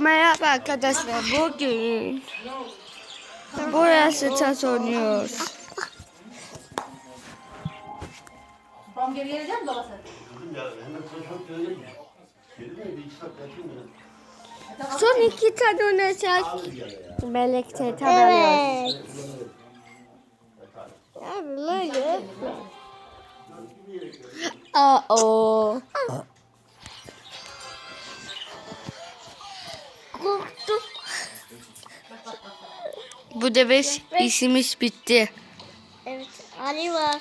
Merhaba arkadaşlar. Bugün burası tas oynuyoruz. Geri mi? Son iki tane oynayacak. Melek alıyoruz. Evet. Aa o. Bu deve işimiz bitti. Evet Ali var.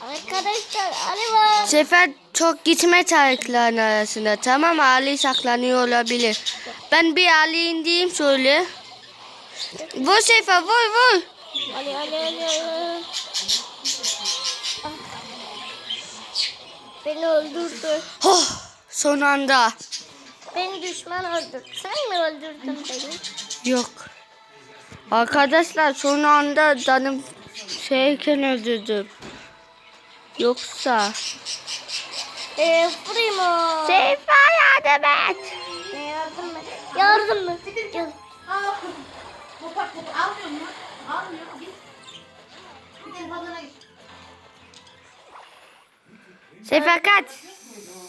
Arkadaşlar Ali var. Sefer çok gitme tarihlerin arasında. Tamam Ali saklanıyor olabilir. Ben bir Ali indireyim şöyle. Vur Sefer vur vur. Ali Ali Ali. Ali. Ah. Beni öldürdü. Oh, son anda. Beni düşman öldürdü. Sen mi öldürdün beni? Yok. Arkadaşlar son anda canım şeyken öldürdüm. Yoksa. Eee Primo. Sefer yardım et. Ne yardım mı? Yardım mı? Gel. Al almıyor mu? Almıyor. Git. Git.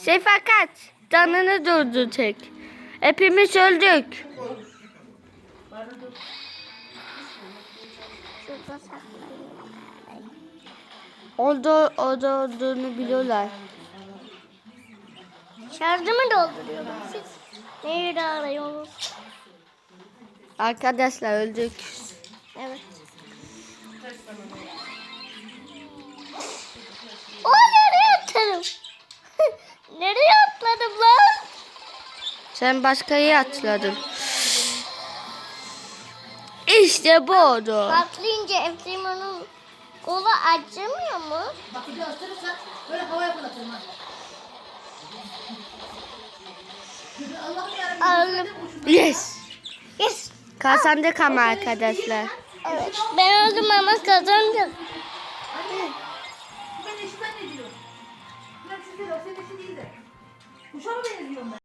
Sefer kaç. Canını durdu tek. Hepimiz öldük. Şurada saklanayım. Orada, orada olduğunu biliyorlar. Şarjımı dolduruyorum. Siz nerede arıyorsunuz? Arkadaşlar öldük. Evet. O nereye atladım? nereye atladım lan? Sen başka yere atladın. İşte bu oldu. Patlayınca Efremon'un kolu acımıyor mu? Bak bir de ısırırsan böyle havaya fırlatırım ha. Allah'ım. Yes. Yes. Kazandık ama arkadaşlar. Evet. Ben oldum ama kazandım. Ben eşitler ne? Ben size yok, sen eşit değil de. Kuşa mı benziyorum ben?